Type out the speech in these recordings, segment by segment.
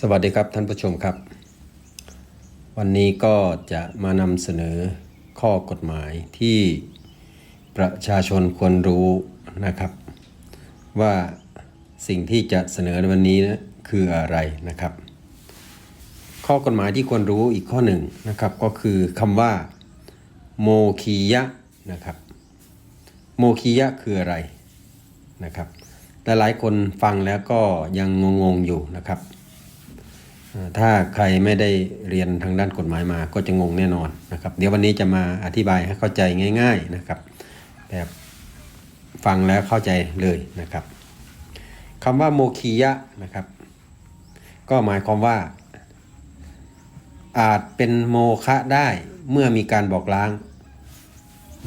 สวัสดีครับท่านผู้ชมครับ วันนี้ก็จะมานำเสนอข้อกฎหมายที่ประชาชนควรรู้นะครับ ว่าสิ่งที่จะเสนอในวันนี้นะคืออะไรนะครับ ข้อกฎหมายที่ควรรู้อีกข้อหนึ่งนะครับก็คือคำว่าโมคียะนะครับโมคียะคืออะไรนะครับหลายๆคนฟังแล้วก็ยังงงๆอยู่นะครับ ถ้าใครไม่ได้เรียนทางด้านกฎหมายมาก็จะงงแน่นอนนะครับ เดี๋ยววันนี้จะมาอธิบายให้เข้าใจง่าย ๆนะครับ แบบฟังแล้วเข้าใจเลยนะครับคำว่าโมคียะนะครับ ก็หมายความว่า อาจเป็นโมฆะได้เมื่อมีการบอกล้าง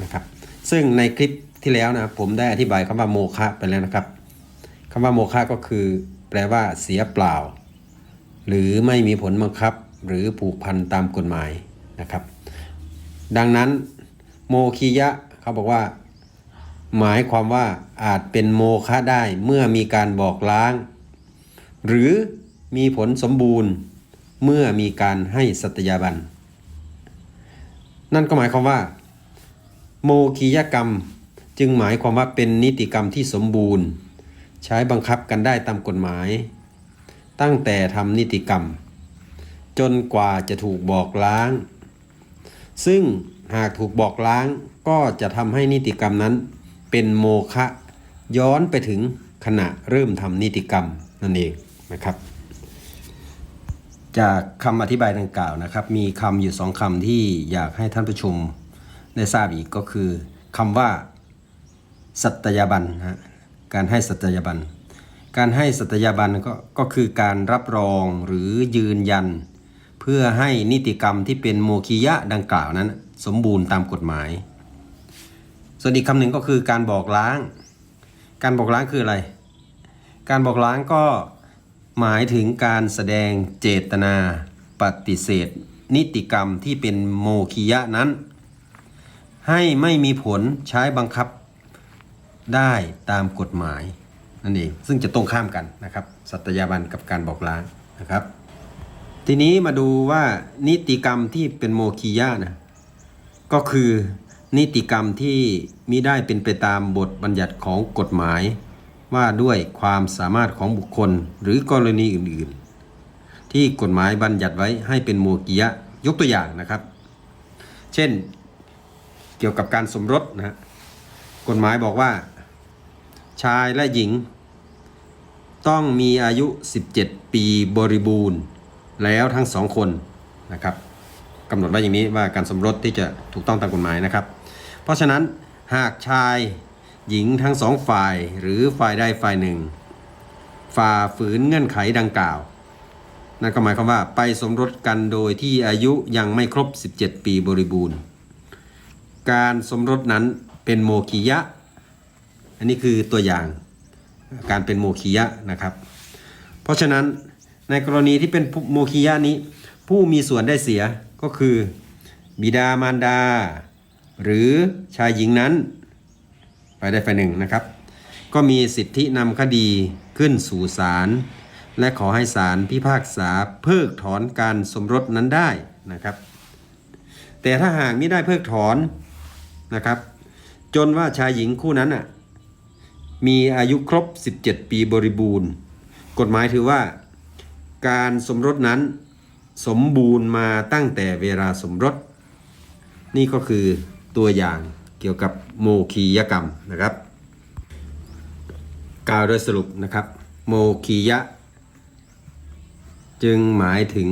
นะครับ ซึ่งในคลิปที่แล้วนะผมได้อธิบายคำว่าโมฆะไปแล้วนะครับคำว่าโมฆะก็คือ แปลว่าเสียเปล่า หรือไม่มีผลบังคับหรือผูกพันตามกฎหมายนะครับ ดังนั้นโมคียะเขาบอกว่า หมายความว่าอาจเป็นโมฆะได้เมื่อมีการบอกล้าง หรือมีผลสมบูรณ์เมื่อมีการให้สัตยาบัน นั่นก็หมายความว่า โมคียกรรมจึงหมายความว่าเป็นนิติกรรมที่สมบูรณ์ ใช้บังคับกันได้ตามกฎหมาย ตั้งแต่ทำนิติกรรม จนกว่าจะถูกบอกล้าง ซึ่งหากถูกบอกล้างก็จะทำให้นิติกรรมนั้น เป็นโมฆะย้อนไปถึงขณะเริ่มทำนิติกรรมนั่นเองนะครับ จากคำอธิบายดังกล่าวนะครับ มีคำอยู่สองคำที่อยากให้ท่านผู้ชมได้ทราบอีกก็คือคำว่า สัตยาบันนะฮะการให้สัตยาบัน การให้สัตยาบันก็ก็คือการรับรองหรือยืนยัน เพื่อให้นิติกรรมที่เป็นโมคียะดังกล่าวนั้น สมบูรณ์ตามกฎหมาย ส่วนอีกคำหนึ่งก็คือการบอกล้าง การบอกล้างคืออะไร การบอกล้างก็หมายถึงการแสดงเจตนาปฏิเสธ นิติกรรมที่เป็นโมคียะนั้น ให้ไม่มีผลใช้บังคับได้ตามกฎหมาย นั่นเองซึ่งจะตรงข้ามกันนะครับ สัตยาบันกับการบอกล้างนะครับ ทีนี้มาดูว่านิติกรรมที่เป็นโมคียะนะก็คือนิติกรรมที่มิได้เป็นไปตามบทบัญญัติของกฎหมาย ว่าด้วยความสามารถของบุคคลหรือกรณีอื่น ๆ ที่กฎหมายบัญญัติไว้ให้เป็นโมกียะยกตัวอย่างนะครับ เช่น เกี่ยวกับการสมรสนะฮะกฎหมายบอกว่า ชายและหญิง ต้องมีอายุ 17 ปีบริบูรณ์แล้วทั้งสองคนนะครับกำหนดไว้อย่างนี้ว่าการสมรสที่จะถูกต้องตามกฎหมายนะครับ เพราะฉะนั้นหากชายหญิงทั้งสองฝ่ายหรือฝ่ายใดฝ่ายหนึ่ง ฝ่าฝืนเงื่อนไขดังกล่าว นั่นก็หมายความว่าไปสมรสกันโดยที่อายุยังไม่ครบ 17 ปีบริบูรณ์ การสมรสนั้นเป็นโมคียะ อันนี้คือตัวอย่างการเป็นโมคียะนะครับ เพราะฉะนั้นในกรณีที่เป็นโมคียะนี้ ผู้มีส่วนได้เสียก็คือ บิดามารดา หรือชายหญิงนั้นฝ่ายใดฝ่ายหนึ่งนะครับ ก็มีสิทธินำคดีขึ้นสู่ศาลและขอให้ศาลพิพากษาเพิกถอนการสมรสนั้นได้นะครับ แต่ถ้าหากไม่ได้เพิกถอนนะครับ จนว่าชายหญิงคู่นั้นอะ มีอายุครบ 17 ปีบริบูรณ์ กฎหมายถือว่า การสมรสนั้นสมบูรณ์มาตั้งแต่เวลาสมรส นี่ก็คือตัวอย่างเกี่ยวกับโมคียกรรมนะครับ กล่าวโดยสรุปนะครับ โมคียะ จึงหมายถึง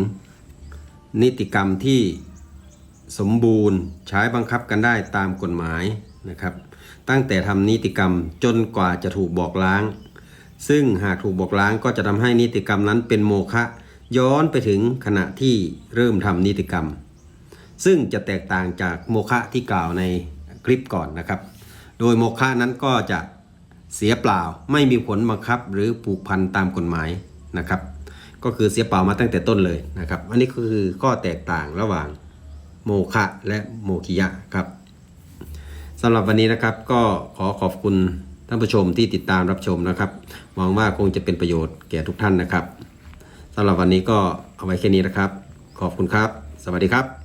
นิติกรรมที่สมบูรณ์ใช้บังคับกันได้ตามกฎหมายนะครับ ตั้งแต่ทำนิติกรรมจนกว่าจะถูกบอกล้าง ซึ่งหากถูกบอกล้างก็จะทำให้นิติกรรมนั้นเป็นโมฆะย้อนไปถึงขณะที่เริ่มทำนิติกรรม ซึ่งจะแตกต่างจากโมฆะที่กล่าวในคลิปก่อนนะครับ โดยโมฆะนั้นก็จะเสียเปล่าไม่มีผลบังคับหรือผูกพันตามกฎหมายนะครับ ก็คือเสียเปล่ามาตั้งแต่ต้นเลยนะครับ อันนี้ก็คือข้อแตกต่างระหว่างโมฆะและโมคิยะครับ สำหรับวันนี้นะครับก็ขอขอบคุณท่านผู้ชมที่ติดตามรับชมนะครับหวังว่าคงจะเป็นประโยชน์แก่ทุกท่านนะครับสำหรับวันนี้ก็เอาไว้แค่นี้นะครับ ขอบคุณครับ สวัสดีครับ